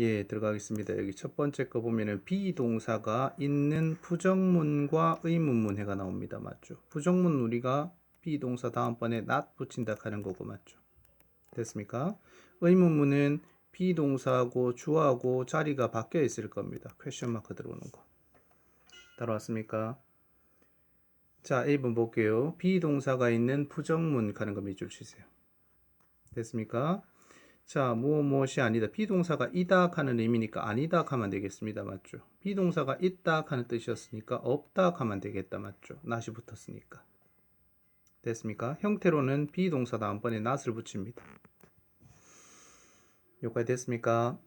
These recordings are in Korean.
예, 들어가겠습니다. 여기 첫 번째 거 보면은 비동사가 있는 부정문과 의문문해가 나옵니다. 맞죠? 부정문 우리가 비동사 다음번에 not 붙인다 하는 거고 맞죠? 됐습니까? 의문문은 비동사하고 주어하고 자리가 바뀌어 있을 겁니다. 퀘션 마크 들어오는 거. 따라왔습니까? 자, 1번 볼게요. 비동사가 있는 부정문 가는 거 밑줄 치세요. 됐습니까? 자, 무엇 무엇이 아니다. 비동사가 이다 하는 의미니까 아니다 하면 되겠습니다. 맞죠? 비동사가 있다 하는 뜻이었으니까 없다 하면 되겠다. 맞죠? 낫이 붙었으니까. 됐습니까? 형태로는 비동사 다음번에 낫을 붙입니다. 여기까지 됐습니까?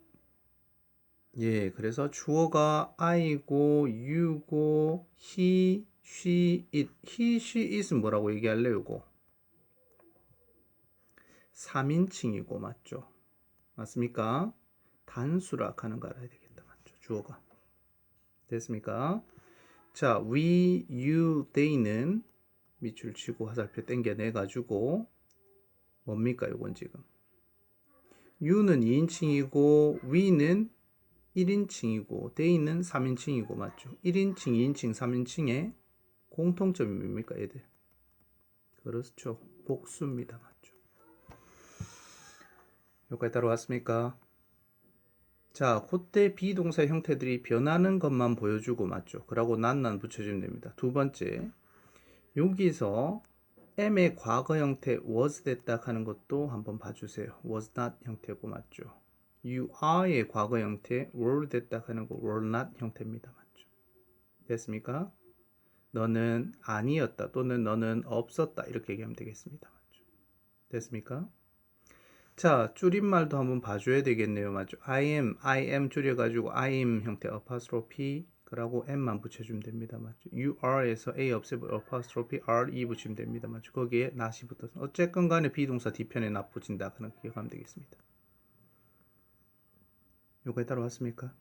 예, 그래서 주어가 I고 you고 he, she, it. he, she, it은 뭐라고 얘기할래요, 이거? 3인칭이고 맞죠? 맞습니까? 단수라 하는 거 알아야 되겠다. 맞죠? 주어가. 됐습니까? 자, we, you, they는 밑줄 치고 화살표 당겨내 가지고 뭡니까? 요건 지금. you는 2인칭이고 we는 1인칭이고 they는 3인칭이고 맞죠? 1인칭, 2인칭, 3인칭의 공통점이 뭡니까, 얘들? 그렇죠. 복수입니다. 맞죠? 여기까지 따라왔습니까? 자, 그때 비동사 형태들이 변하는 것만 보여주고 맞죠? 그러고 난난 붙여주면 됩니다. 두 번째, 여기서 M의 과거 형태 was 됐다 하는 것도 한번 봐주세요. was not 형태고 맞죠? you are의 과거 형태 were 됐다 하는 거 were not 형태입니다. 맞죠? 됐습니까? 너는 아니었다 또는 너는 없었다 이렇게 얘기하면 되겠습니다. 맞죠? 됐습니까? 자, 줄임말도 한번 봐줘야 되겠네요. 맞죠? I am, I am 줄여가지고 I am 형태 apostrophe 그러고 m만 붙여주면 됩니다. 맞죠? you are에서 a 없애고 apostrophe re 붙이면 됩니다. 맞죠? 거기에 not이 붙어서 어쨌건 간에 비동사 뒤편에 not 붙인다. 그런 기억하면 되겠습니다. 요거에 따라왔습니까?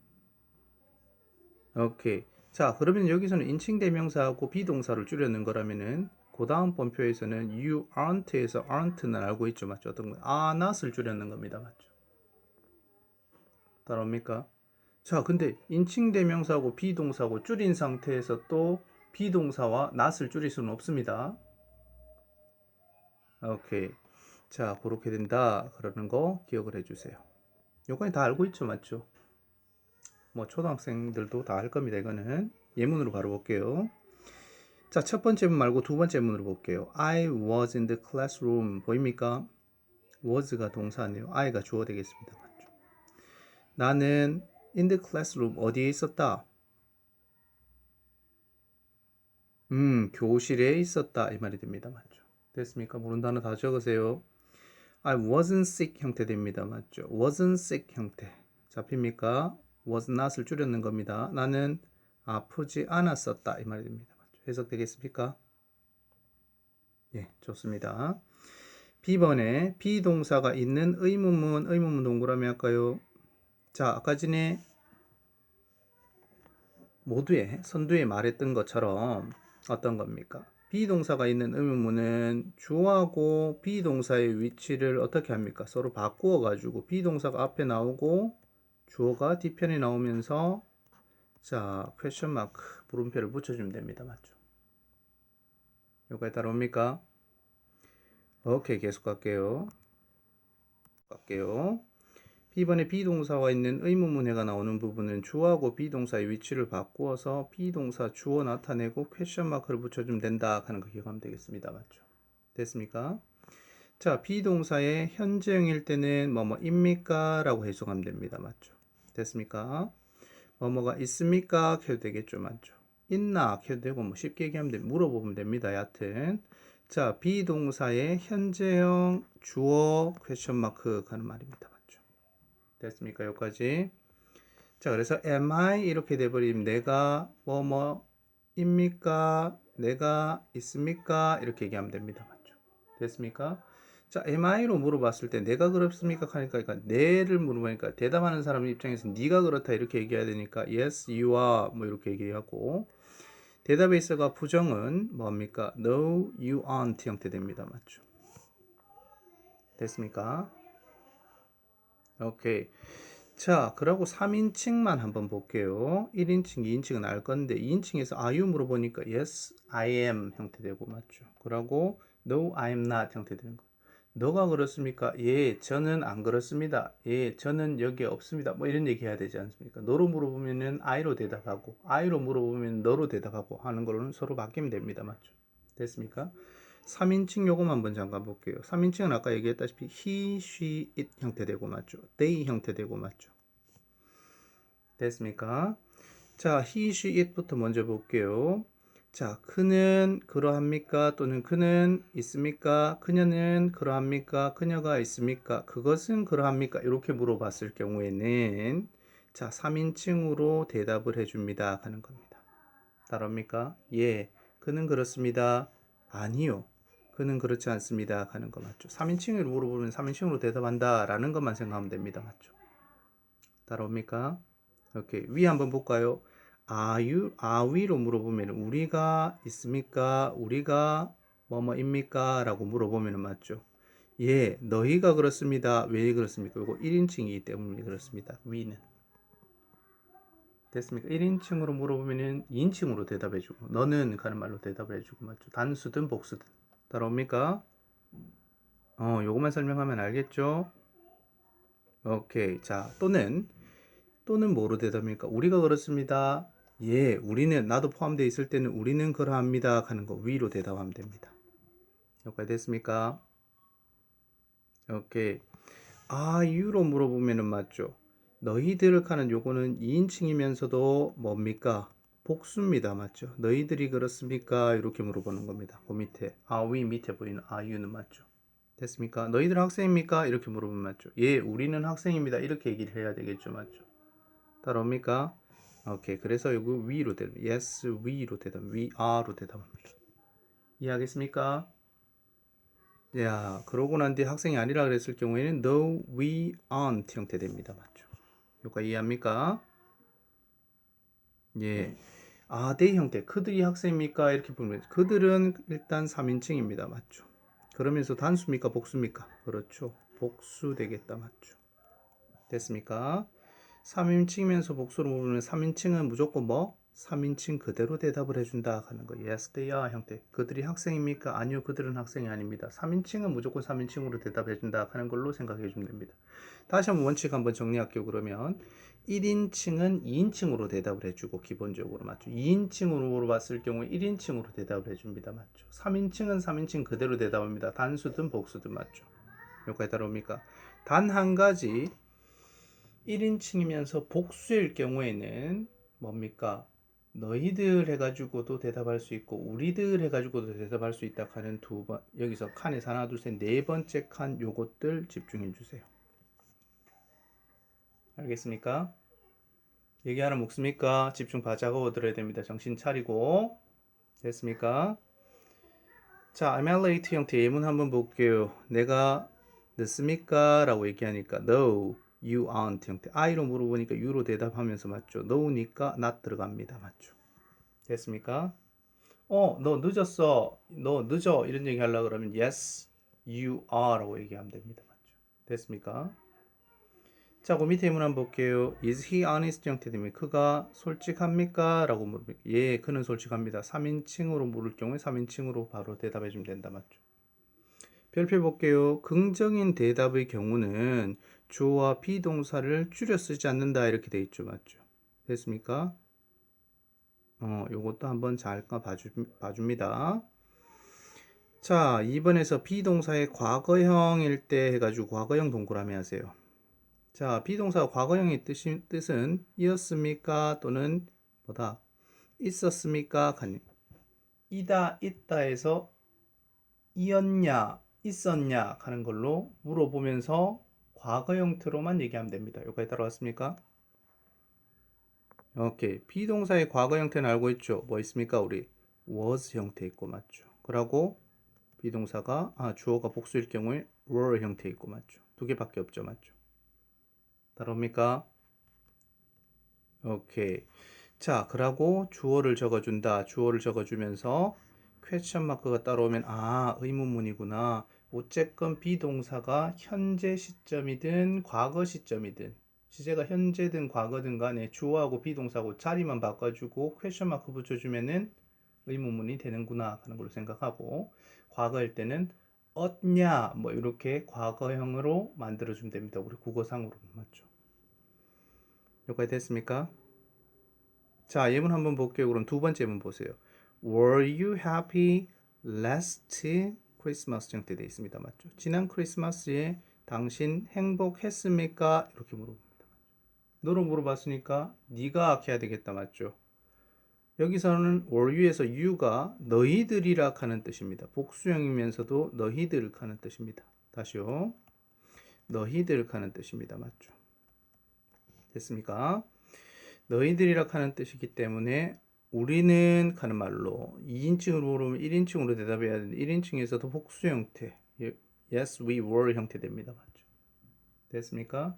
오케이. 자, 그러면 여기서는 인칭 대명사하고 비동사를 줄여는 거라면은 그 다음 번표에서는 you aren't에서 aren't는 알고 있죠, 맞죠? 어떤 거? are not을 줄였는 겁니다, 맞죠? 따라옵니까? 자, 근데 인칭 대명사하고 비동사하고 줄인 상태에서 또 비동사와 not을 줄일 수는 없습니다. 오케이. 자, 그렇게 된다. 그러는 거 기억을 해주세요. 요거는 다 알고 있죠, 맞죠? 뭐 초등학생들도 다 할 겁니다. 이거는 예문으로 바로 볼게요. 자, 첫 번째 문 말고 두 번째 문으로 볼게요. I was in the classroom. 보입니까? was가 동사네요. I가 주어 되겠습니다. 맞죠? 나는 in the classroom 어디에 있었다? 음, 교실에 있었다. 이 말이 됩니다. 맞죠? 됐습니까? 모르는 단어 다 적으세요. I wasn't sick 형태 됩니다. 맞죠? wasn't sick 형태. 잡힙니까? was not을 줄였는 겁니다. 나는 아프지 않았었다. 이 말이 됩니다. 해석되겠습니까? 예, 좋습니다. B번에 비동사가 있는 의문문, 의문문 동그라미 할까요? 자, 아까 전에 모두에 선두에 말했던 것처럼 어떤 겁니까? 비동사가 있는 의문문은 주어하고 비동사의 위치를 어떻게 합니까? 서로 바꾸어 가지고 비동사가 앞에 나오고 주어가 뒤편에 나오면서 자, 퀘션 마크 물음표를 붙여주면 됩니다. 맞죠? 여기까지 따라옵니까? 오케이, 계속 갈게요. 갈게요. B번에 비동사와 있는 의문문해가 나오는 부분은 주어하고 비동사의 위치를 바꾸어서 비동사 주어 나타내고 퀘션 마크를 붙여주면 된다 하는 거 기억하면 되겠습니다. 맞죠? 됐습니까? 자, 비동사의 현재형일 때는 뭐뭐입니까? 라고 해석하면 됩니다. 맞죠? 됐습니까? 뭐뭐가 있습니까? 해도 되겠죠. 맞죠? 있나? 해도 되고 뭐 쉽게 얘기하면 돼. 물어보면 됩니다. 여하튼 자, 비동사의 현재형 주어 퀘션 마크 하는 말입니다. 맞죠? 됐습니까? 여기까지. 자, 그래서 am I 이렇게 돼 버리면 내가 뭐 뭐입니까? 내가 있습니까? 이렇게 얘기하면 됩니다. 맞죠? 됐습니까? 자, am I로 물어봤을 때 내가 그렇습니까? 하니까 그러니까 내를 물어보니까 대답하는 사람 입장에서 네가 그렇다 이렇게 얘기해야 되니까 yes, you are 뭐 이렇게 얘기하고 데이터베이스가 부정은 뭡니까? No, you aren't 형태 됩니다. 맞죠? 됐습니까? 오케이. 자, 그러고 3인칭만 한번 볼게요. 1인칭, 2인칭은 알 건데 2인칭에서 are you 물어보니까 yes, I am 형태 되고 맞죠. 그러고 no, I am not 형태 되는 거. 너가 그렇습니까? 예, 저는 안 그렇습니다. 예, 저는 여기에 없습니다. 뭐 이런 얘기 해야 되지 않습니까? 너로 물어보면은 I로 대답하고, I로 물어보면 너로 대답하고 하는 걸로는 서로 바뀌면 됩니다. 맞죠? 됐습니까? 3인칭 요거만 한번 잠깐 볼게요. 3인칭은 아까 얘기했다시피 he, she, it 형태 되고 맞죠? they 형태 되고 맞죠? 됐습니까? 자, he, she, it부터 먼저 볼게요. 자, 그는 그러합니까? 또는 그는 있습니까? 그녀는 그러합니까? 그녀가 있습니까? 그것은 그러합니까? 이렇게 물어봤을 경우에는 자, 3인칭으로 대답을 해줍니다. 하는 겁니다. 따라옵니까? 예, 그는 그렇습니다. 아니요. 그는 그렇지 않습니다. 하는 거 맞죠? 3인칭으로 물어보면 3인칭으로 대답한다. 라는 것만 생각하면 됩니다. 맞죠? 따라옵니까? 오케이. 위 한번 볼까요? Are we로 물어보면 우리가 있습니까? 우리가 뭐뭐입니까? 라고 물어보면 맞죠? 예, 너희가 그렇습니다. 왜 그렇습니까? 이거 1인칭이기 때문에 그렇습니다. we는. 됐습니까? 1인칭으로 물어보면은 2인칭으로 대답해주고 너는 가는 말로 대답을 해주고 맞죠? 단수든 복수든 따라옵니까? 어, 요것만 설명하면 알겠죠? 오케이. 자, 또는 또는 뭐로 대답합니까? 우리가 그렇습니다. 예, 우리는 나도 포함되어 있을 때는 우리는 그러합니다. 하는 거 위로 대답하면 됩니다. 여기까지 됐습니까? 오케이. 아, you로 물어보면은 맞죠? 너희들 하는 요거는 2인칭이면서도 뭡니까? 복수입니다. 맞죠? 너희들이 그렇습니까? 이렇게 물어보는 겁니다. 그 밑에 we 밑에 보이는 you는 맞죠? 됐습니까? 너희들 학생입니까? 이렇게 물어보면 맞죠? 예, 우리는 학생입니다. 이렇게 얘기를 해야 되겠죠. 맞죠? 따라옵니까? 오케이. 그래서 이거 we로 대답. yes, we로 대답. we are로 대답합니다. 이해하겠습니까? 야, 그러고 난 뒤에 학생이 아니라 그랬을 경우에는 no, we aren't 형태 됩니다. 맞죠? 여기까지 이해합니까? 예. 아, they 형태. 그들이 학생입니까? 이렇게 보면 그들은 일단 3인칭입니다. 맞죠? 그러면서 단수입니까? 복수입니까? 그렇죠. 복수 되겠다. 맞죠? 됐습니까? 3인칭이면서 복수로 보면 3인칭은 무조건 뭐? 3인칭 그대로 대답을 해준다 하는 거. Yes, they are 형태. 그들이 학생입니까? 아니요, 그들은 학생이 아닙니다. 3인칭은 무조건 3인칭으로 대답해준다 하는 걸로 생각해 주면 됩니다. 다시 한번 원칙 한번 정리할게요. 그러면 1인칭은 2인칭으로 대답을 해주고 기본적으로 맞죠. 2인칭으로 물어봤을 경우에 1인칭으로 대답을 해줍니다. 맞죠. 3인칭은 3인칭 그대로 대답합니다. 단수든 복수든 맞죠. 여기까지 따라옵니까? 단 한 가지 1인칭이면서 복수일 경우에는 뭡니까? 너희들 해가지고도 대답할 수 있고 우리들 해가지고도 대답할 수 있다 하는 두 번 여기서 칸에서 하나 둘 셋 네 번째 칸 요것들 집중해 주세요. 알겠습니까? 얘기하는 묵습니까? 집중 바자고 들어야 됩니다. 정신 차리고 됐습니까? 자, I'm late 형태 예문 한번 볼게요. 내가 늦습니까? 라고 얘기하니까 no, you aren't 형태 I로 물어보니까 you로 대답하면서 맞죠? no니까 not 들어갑니다. 맞죠? 됐습니까? 어, 너 늦었어. 너 늦어. 이런 얘기 하려고 그러면 yes, you are 라고 얘기하면 됩니다. 맞죠? 됐습니까? 자, 그 밑에 예문 한번 볼게요. Is he honest 형태 되면 그가 솔직합니까? 라고 물으니까 예, 그는 솔직합니다. 3인칭으로 물을 경우에 3인칭으로 바로 대답해 주면 된다. 맞죠? 별표 볼게요. 긍정인 대답의 경우는 주어와 비동사를 줄여 쓰지 않는다 이렇게 돼 있죠. 맞죠? 됐습니까? 어, 요것도 한번 잘 봐주, 봐줍니다. 자, 2번에서 비동사의 과거형일 때 해가지고 과거형 동그라미 하세요. 자, 비동사 과거형의 뜻이, 뜻은 이었습니까? 또는 뭐다? 있었습니까? 이다, 있다에서 이었냐, 있었냐 하는 걸로 물어보면서 과거 형태로만 얘기하면 됩니다. 여기까지 따라왔습니까? 오케이. 비동사의 과거 형태는 알고 있죠? 뭐 있습니까? 우리 was 형태 있고 맞죠? 그러고 비동사가 아 주어가 복수일 경우에 were 형태 있고 맞죠? 두 개밖에 없죠, 맞죠? 따라옵니까? 오케이. 자, 그러고 주어를 적어준다. 주어를 적어주면서 퀘스천 마크가 따라오면 아 의문문이구나. 어쨌건 비동사가 현재 시점이든 과거 시점이든 시제가 현재든 과거든 간에 주어하고 비동사하고 자리만 바꿔주고 퀘션 마크 붙여주면은 의문문이 되는구나 하는 걸로 생각하고 과거일 때는 얻냐 뭐 이렇게 과거형으로 만들어주면 됩니다. 우리 국어상으로 맞죠? 여기까지 됐습니까? 자 예문 한번 볼게요. 그럼 두 번째 예문 보세요. Were you happy last Christmas 형태 되어 있습니다. 맞죠? 지난 크리스마스에 당신 행복했습니까? 이렇게 물어봅니다. 너로 물어봤으니까 네가 해야 되겠다. 맞죠? 여기서는 you에서 you가 너희들이라 하는 뜻입니다. 복수형이면서도 너희들 하는 뜻입니다. 다시요. 너희들 하는 뜻입니다. 맞죠? 됐습니까? 너희들이라 하는 뜻이기 때문에 우리는 하는 말로 2인칭으로 물으면 1인칭으로 대답해야 되는데 1인칭에서도 복수 형태 yes we were 형태 됩니다. 맞죠? 됐습니까?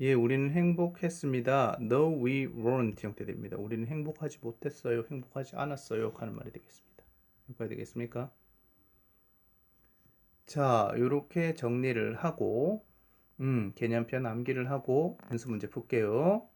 예, 우리는 행복했습니다. No, we weren't 형태 됩니다. 우리는 행복하지 못했어요. 행복하지 않았어요. 하는 말이 되겠습니다. 여기까지 되겠습니까? 자, 이렇게 정리를 하고 음, 개념편 암기를 하고 연습 문제 풀게요.